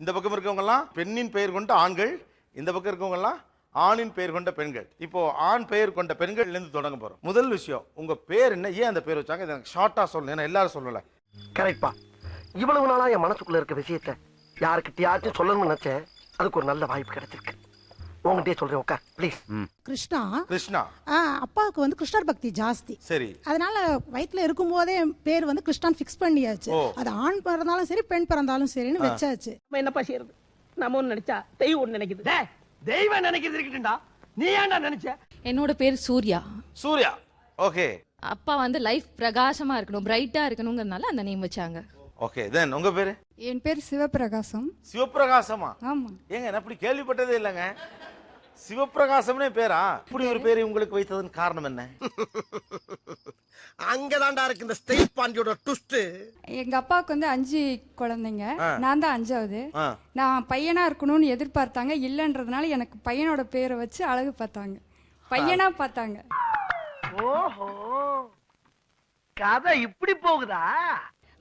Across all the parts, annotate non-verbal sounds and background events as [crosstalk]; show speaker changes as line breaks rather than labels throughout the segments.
இந்த பக்கம் இருக்கவங்கலாம் பெண்ணின் பெயர் கொண்ட ஆண்கள் இந்த பக்கம் இருக்கவங்கலாம் ஆணின் பெயர் கொண்ட பெண்கள். இப்போ ஆண் பெயர் கொண்ட பெண்கள்லேருந்து தொடங்க போறோம். முதல் விஷயம் உங்க பேர் என்ன? ஏன் அந்த பேர் வச்சாங்க? இதை எனக்கு ஷார்ட்டா சொல்லணும். ஏன்னா எல்லாரும் சொல்லல.
கரெக்ட்பா இவ்வளவு நாளா என் மனசுக்குள்ள இருக்க விஷயத்த யாருக்கிட்டயாச்சும் சொல்லணும்னு நினைச்சேன். அதுக்கு ஒரு நல்ல வாய்ப்பு கிடைச்சிருக்கு. உங்ககிட்டயே சொல்றேன் உட்கார். ப்ளீஸ்
கிருஷ்ணா?
கிருஷ்ணா.
ஆ, அப்பாவுக்கு வந்து கிருஷ்ணர் பக்தி ஜாஸ்தி.
சரி.
அதனால வயித்துல இருக்கும்போதே பேர் வந்து கிருஷ்ணான் ஃபிக்ஸ் பண்ணியாச்சு.
ஓ.
அது ஆண் பிறந்தாலும் சரி பெண் பிறந்தாலும் சரின்னு வச்சாச்சு.
நம்ம என்னப்பா செய்யறது நம்ம ஒண்ணு நினைச்சா தெய்வம் ஒண்ணு நினைக்குது.
தெய்வம் நினைக்கிறது இருக்கட்டும்டா. நீ ஏன்டா நினைச்ச?
என்னோட பேர் சூர்யா.
சூர்யா. ஓகே.
அப்பா வந்து லைஃப் பிரகாசமா இருக்கணும் பிரைட்டா இருக்கணுங்கிறதுனால அந்த நேம் வச்சாங்க.
ஓகே தென் உங்க பேரு?
என் பேர் சிவபிரகாசம்
சிவப்பிரகாசமா?
ஆமா.
ஏங்க நான் அப்படி கேள்விப்பட்டதே இல்லைங்க. சிவப்பிரகாசம்னே பேரா? இப்படி ஒரு பேரை உங்களுக்கு வைத்ததன் காரணம் என்ன? [laughs]
அங்கதான்டா இருக்கு இந்த ஸ்டேட் பாண்டியோட ட்விஸ்ட்
எங்க அப்பாவுக்கு வந்து அஞ்சு குழந்தைங்க. நான் தான் அஞ்சாவது. நான் பையனா இருக்கணும்னு எதிர்பார்த்தாங்க. இல்லைன்றதுனால எனக்கு பையனோட பேரை வச்சு அழகு பார்த்தாங்க. பையனா பார்த்தாங்க.
ஓஹோ. கதை இப்படி போகுதா?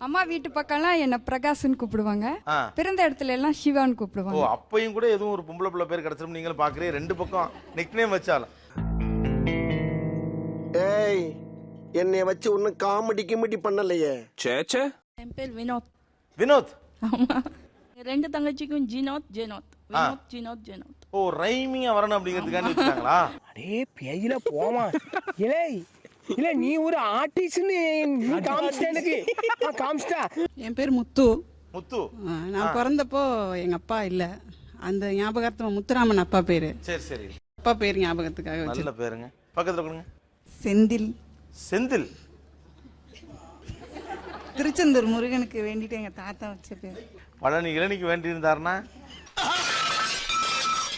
அம்மா வீட்டு பக்கம்லாம் என்ன பிரகாஷ்னு கூப்பிடுவாங்க. பிறந்த இடத்துல எல்லாம் சிவான்னு
ஓ
கூப்பிடுவாங்க
அப்பையும் கூட எதுவும் ஒரு பொம்பளை பிள்ளை பேர் கிடைச்சிரும் நீங்களும் பாக்குறீங்க ரெண்டு பக்கம் நிக்னேம் வச்சாலும்.
ஏய் என்னைய வச்சு ஒன்னும் காமெடி கிமெடி பண்ணலையே.
சேச்சே
என் பேர் வினோத்.
வினோத்?
ஆமா. ரெண்டு தங்கச்சிக்கும் ஜினோத் ஜெனோத். வினோத் ஜினோத் ஜெனோத்.
ஓ ரைமிங்கா வரணும் அப்படிங்கிறதுக்காண்டி வச்சாங்களா
அடே பேஜில போமா இலே இல்ல நீ ஒரு ஆர்டிஸ்ட்னு காமிச்சிட்டா
என் பேர் முத்து.
முத்து?
நான் பிறந்தப்போ எங்க அப்பா இல்ல. அந்த ஞாபகார்த்தமா முத்துராமன் அப்பா பேரு.
சரி சரி.
அப்பா பேர் ஞாபகத்துக்காக
நல்ல பேருங்க. பக்கத்துல கொடுங்க.
செந்தில்.
செந்தில்?
திருச்செந்தூர் முருகனுக்கு வேண்டிட்டு எங்க தாத்தா வச்ச பேர்.
பழனி இளநிக்கு வேண்டி இருந்தாருன்னா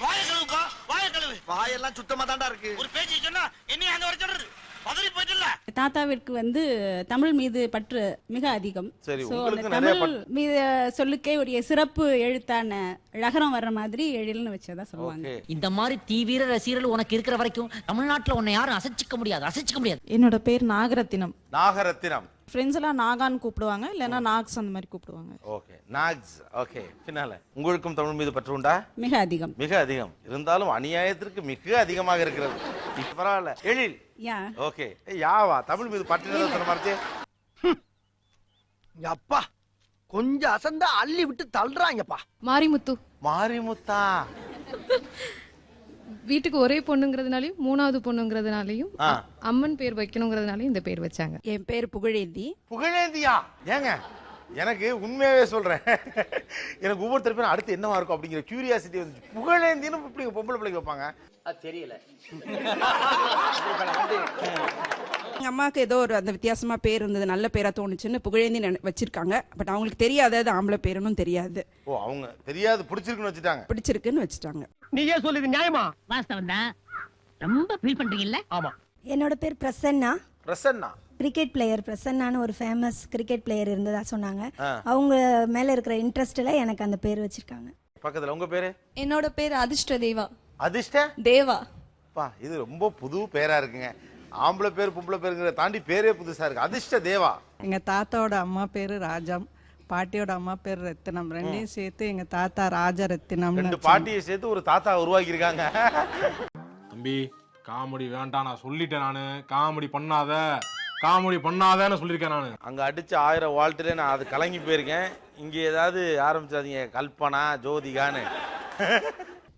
வாய கழுவுப்பா வாய கழுவு. வாயெல்லாம் சுத்தமா தான்டா இருக்கு. ஒரு பேச்சு சொன்னா என்ன அங்க வர சொல்றது?
தாத்தாவிற்கு வந்து தமிழ் மீது பற்று மிக அதிகம். அந்த தமிழ் மீது சொல்லுக்கே உடைய சிறப்பு எழுத்தான ழகரம் வர்ற மாதிரி எழில்னு வச்சதா சொல்லுவாங்க.
இந்த மாதிரி தீவிர ரசிகர்கள் உனக்கு இருக்கிற வரைக்கும் தமிழ்நாட்டுல உன்னை யாரும் அசைச்சிக்க முடியாது அசைச்சிக்க முடியாது.
என்னோட பேர் நாகரத்தினம்.
நாகரத்தினம்.
ஃப்ரெண்ட்ஸ் எல்லாம் நாகான்னு கூப்பிடுவாங்க இல்லைன்னா நாக்ஸ் அந்த மாதிரி கூப்பிடுவாங்க.
Okay knocks. ஓகே பின்னால. உங்களுக்கும் தமிழ் மீது பற்று உண்டா?
மிக அதிகம்.
மிக அதிகம். இருந்தாலும் அநியாயத்திற்கு மிக அதிகமாக இருக்கிறது. பரவாயில்ல. எழில்.
யா.
ஓகே. யாவா? தமிழ் மீது சொன்ன மாதிரி
அப்பா கொஞ்சம் அசந்தா அள்ளி விட்டு தள்ளுறாங்கப்பா.
மாரிமுத்து.
மாரிமுத்தா.
வீட்டுக்கு ஒரே பொண்ணுங்கிறதுனாலையும் மூணாவது பொண்ணுங்கிறதுனாலையும். அம்மன் பேர் வைக்கணுங்கிறதுனாலையும் இந்த பேர் வச்சாங்க.
என் பேர் புகழேந்தி.
புகழேந்தியா? ஏங்க? எனக்கு உண்மையாவே சொல்றேன். எனக்கு ஒவ்வொருத்தர் பேரும் அடுத்து என்னவா இருக்கும் அப்படிங்கிற கியூரியாசிட்டி வந்துச்சு புகழேந்தின்னு இப்படி பொம்பளை பிள்ளைக்கு வைப்பாங்க.
தெரியல.
எங்க அம்மாவுக்கு ஏதோ ஒரு அந்த வித்தியாசமா பேர் இருந்தது நல்ல பேரா தோணுச்சுன்னு புகழேந்தி நினை- வச்சிருக்காங்க. பட் அவங்களுக்கு தெரியாது அது ஆம்பளை பேருன்னு தெரியாது.
ஓ அவங்க தெரியாது பிடிச்சிருக்குன்னு வச்சுட்டாங்க.
பிடிச்சிருக்குன்னு வச்சுட்டாங்க.
நீயே சொல்லுது நியாயமா?
வாஸ்தவம் தான் ரொம்ப ஃபீல் பண்றீங்கல்ல?
ஆமா.
என்னோட பேர் பிரசன்னா.
பிரசன்னா.
கிரிக்கெட் பிளேயர் பிரசன்னான்னு ஒரு ஃபேமஸ் கிரிக்கெட் பிளேயர் இருந்ததா சொன்னாங்க. அவங்க மேல இருக்கிற இன்ட்ரெஸ்ட்ல எனக்கு அந்த பேர் வச்சிருக்காங்க.
பக்கத்துல உங்க பேரு?
என்னோட பேர் அதிர்ஷ்ட தேவா.
அதிர்ஷ்ட?
தேவா.
பா இது ரொம்ப புது பேரா இருக்குங்க. ஆம்பளை பேர் பொம்பளை பேருங்கிற தாண்டி பேரே புதுசா இருக்கு. அதிர்ஷ்ட தேவா.
எங்க தாத்தாவோட அம்மா பேரு ராஜம். பாட்டியோட அம்மா பேர் ரத்தினம். ரெண்டையும் சேர்த்து எங்க தாத்தா ராஜ ரத்தினம்
ரெண்டு பாட்டியை சேர்த்து ஒரு தாத்தா உருவாக்கி இருக்காங்க
தம்பி காமெடி வேண்டாம். நான் சொல்லிட்டேன் நானு. காமெடி பண்ணாத. காமெடி பண்ணாதன்னு சொல்லியிருக்கேன் நானு.
அங்க அடிச்ச ஆயிரம் வாழ்த்துல நான் அது கலங்கி போயிருக்கேன். இங்க ஏதாவது ஆரம்பிச்சாதீங்க கல்பனா ஜோதிகான்னு.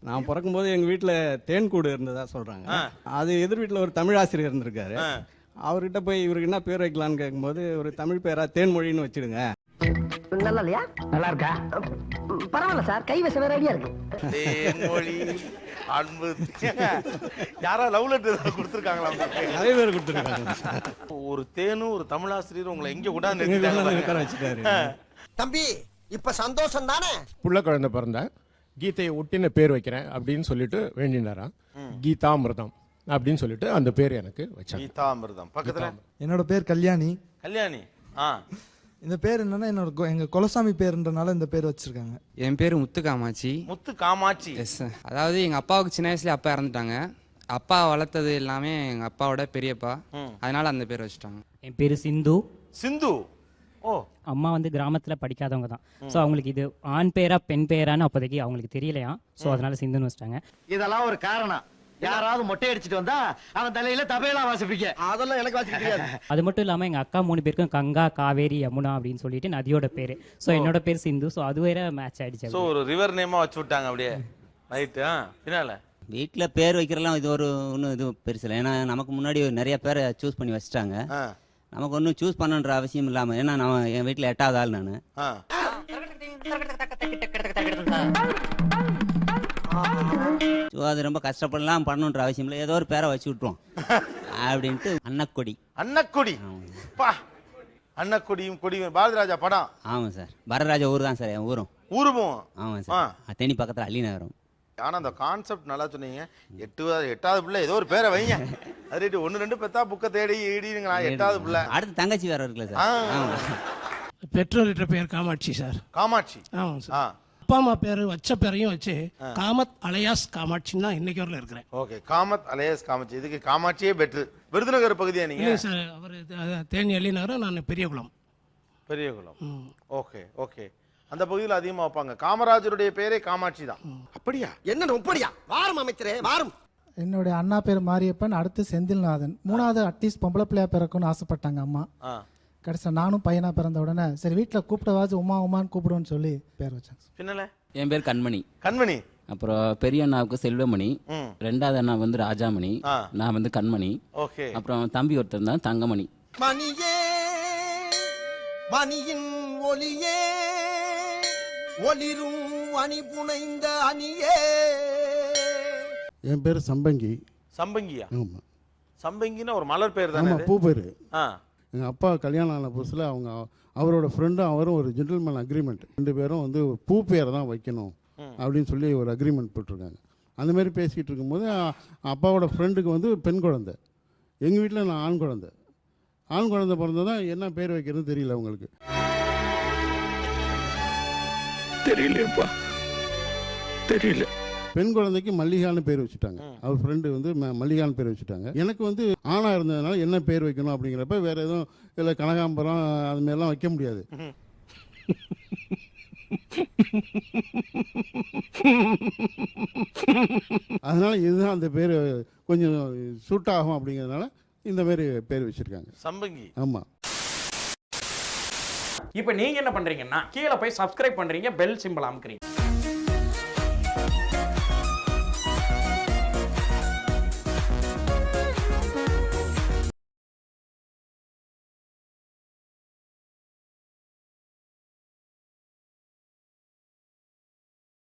நான் பிறக்கும்போது எங்க வீட்டுல தேன்கூடு இருந்ததா சொல்றாங்க. அது எதிர் வீட்டுல ஒரு தமிழ் ஆசிரியர் இருந்திருக்காரு. அவர்கிட்ட போய் இவருக்கு என்ன பேர் வைக்கலாம்னு கேட்கும்போது ஒரு தமிழ் பேரா தேன்மொழின்னு வச்சிடுங்க.
நல்லா இல்லையா
நல்லா இருக்கா
பரவாயில்ல சார் கை வச வேற ஐடியா இருக்கு.
தேன்மொழி அன்பு. யாரா லவ் லெட்டர் கொடுத்துருக்காங்களா உங்களுக்கு
நிறைய பேர் கொடுத்துருக்காங்க.
ஒரு தேனும் ஒரு தமிழாசிரியர் உங்களை எங்க.
வச்சுட்டாரு.
தம்பி இப்ப சந்தோஷம் தானே
புள்ள குழந்தை பிறந்த கீதையை ஒட்டின பேர் வைக்கிறேன் அப்படின்னு சொல்லிட்டு வேண்டினாராம் கீதாமிர்தம் அப்படின்னு சொல்லிட்டு அந்த பேர் எனக்கு வச்சாங்க.
கீதாமிர்தம். பக்கத்துல?
என்னோட பேர் கல்யாணி.
கல்யாணி. ஆ.
இந்த பேர் என்னன்னா என்னோட கொ- எங்க குலசாமி பேருன்றனால இந்த பேர் வச்சிருக்காங்க.
என் பேர் முத்து காமாட்சி
முத்து காமாட்சி
எஸ் அதாவது எங்க அப்பாவுக்கு சின்ன வயசுல அப்பா இறந்துட்டாங்க. அப்பா வளர்த்தது எல்லாமே எங்க அப்பாவோட பெரியப்பா. அதனால அந்த பேர் வச்சுட்டாங்க.
என் பேரு சிந்து.
சிந்து? ஓ.
அம்மா வந்து கிராமத்துல படிக்காதவங்க தான். ஸோ அவங்களுக்கு இது ஆண் பேரா பெண் பேரான்னு அப்போதைக்கு அவங்களுக்கு தெரியலையா? ஸோ அதனால சிந்துன்னு வச்சிட்டாங்க.
இதெல்லாம் ஒரு காரணம். யாராவது மொட்டை அடிச்சிட்டு வந்தா அவன் தலையில தபையெல்லாம் வாசிப்பீங்க அதெல்லாம் எனக்கு வாசிக்க தெரியாது. [laughs]
அது மட்டும் இல்லாம எங்க அக்கா மூணு பேருக்கும் கங்கா காவேரி யமுனா அப்படின்னு சொல்லிட்டு நதியோட பேரு. ஸோ என்னோட பேர் சிந்து. ஸோ அது வேற மேட்ச் ஆயிடுச்சு
ஸோ ஒரு ரிவர் நேமா வச்சு விட்டாங்க அப்படியே. ரைட்டு ஆ? பின்னால.
வீட்டில் பேர் வைக்கிறலாம் இது ஒரு ஒன்றும் இது பெருசு இல்லை. ஏன்னா நமக்கு முன்னாடி நிறைய பேரை சூஸ் பண்ணி வச்சுட்டாங்க. நமக்கு ஒன்றும் சூஸ் பண்ணன்ற அவசியம் இல்லாமல் ஏன்னா நான் என் வீட்டில் எட்டாவது ஆள் நான்.
ஆ.
ஸோ அது ரொம்ப கஷ்டப்படலாம் பண்ணணுன்ற அவசியம் இல்லை. ஏதோ ஒரு பேரை வச்சு விட்ருவோம் அப்படின்ட்டு அன்னக்கொடி.
அன்னக்கொடி. பா அன்னக்கொடியும் கொடியும். பாரதிராஜா படம்.
ஆமாம் சார். வரராஜா ஊர் தான் சார் என் ஊரும்.
ஊருவோம்
ஆமாம் சார். தேனி பக்கத்தில் அள்ளி நகரம்.
ஆனா அந்த கான்செப்ட் நல்லா சொன்னீங்க. எட்டுவது எட்டாவது பிள்ளை ஏதோ ஒரு பேரை வைங்க. அது ரைட்டு ஒன்று ரெண்டு பெத்தா புக்கை தேடி இடிங்களா எட்டாவது பிள்ளை.
அடுத்து தங்கச்சி வேற இருக்குல்ல. சார்.
பெற்றோர்கிட்ட பேர் காமாட்சி சார்.
காமாட்சி.
ஆமாம்
ஆ.
அப்பா அம்மா பேர் வச்ச பேரையும் வச்சு காமத் அலையாஸ் காமாட்சின்னு தான் இன்னைக்கு வரல இருக்கிறேன்.
Okay Kamath alias Kamatchi. இதுக்கு காமாட்சியே பெட்ரு விருதுநகர் பகுதியா நீங்க?
சார் அவர் தேனி அள்ளி நகரம் நான் பெரியகுளம்.
பெரியகுளம். Okay okay. அந்த பகுதியில் அதிகமா வைப்பாங்க. காமராஜருடைய பேரே காமாட்சி தான்.
அப்படியா? என்ன ரொம்படியா வாரம் அமைச்சரே வாரம்.
என்னுடைய அண்ணா பேர் மாரியப்பன் அடுத்து செந்தில்நாதன். மூணாவது அட்லீஸ்ட் பொம்பளை பிள்ளையா பிறக்கும்னு ஆசைப்பட்டாங்க அம்மா. கடைசியில் நானும் பையனா பிறந்த உடனே சரி வீட்டில் கூப்பிட்டவாச்சு உமா உமான்னு கூப்பிடுவோன்னு சொல்லி பேர் வச்சாங்க.
பின்னல?
என் பேர் கண்மணி.
கண்மணி?
அப்புறம் பெரிய அண்ணாவுக்கு செல்வமணி. ரெண்டாவது அண்ணா வந்து ராஜாமணி. நான் வந்து கண்மணி.
ஓகே.
அப்புறம் தம்பி ஒருத்தர் தான் தங்கமணி.
மணியே மணியின் ஒளியே ஒளிரும் அணி புனைந்த அணியே.
என் பேர் சம்பங்கி.
சம்பங்கியா?
ஆமாம்
சம்பங்கின்னா ஒரு மலர் பேர் தானே
ஆமாம் பூ பேர்.
ஆ.
எங்கள் அப்பா கல்யாணம் ஆன புதுசில் அவங்க அவரோட ஃப்ரெண்டும் அவரும் ஒரு ஜென்டில்மேன் அக்ரிமெண்ட் ரெண்டு பேரும் வந்து பூ பேரை தான் வைக்கணும் அப்படின்னு சொல்லி ஒரு அக்ரிமெண்ட் போட்டிருக்காங்க. அந்த மாதிரி பேசிக்கிட்டு இருக்கும்போது அப்பாவோட ஃப்ரெண்டுக்கு வந்து பெண் குழந்தை. எங்கள் வீட்டில் நான் ஆண் குழந்தை. ஆண் குழந்தை பிறந்ததான் என்ன பேர் வைக்கிறதுன்னு தெரியல அவங்களுக்கு.
தெரியலப்பா தெரியல.
பெண் குழந்தைக்கு மல்லிகான்னு பேர் வச்சுட்டாங்க. அவர் ஃப்ரெண்டு வந்து ம- மல்லிகான்னு பேர் வச்சுட்டாங்க. எனக்கு வந்து ஆணாக இருந்ததுனால என்ன பேர் வைக்கணும் அப்படிங்கிறப்ப வேற எதுவும் இல்லை கனகாம்பரம் அது மாதிரிலாம் வைக்க முடியாது. அதனால இதுதான் அந்த பேர் கொஞ்சம் சூட் ஆகும் அப்படிங்கிறதுனால இந்த மாதிரி பேர் வச்சிருக்காங்க.
சம்பங்கி.
ஆமாம்
இப்போ நீங்க என்ன பண்றீங்கன்னா கீழே போய் சப்ஸ்கிரைப் பண்றீங்க பெல் சிம்பிள் அமுக்குறீங்க.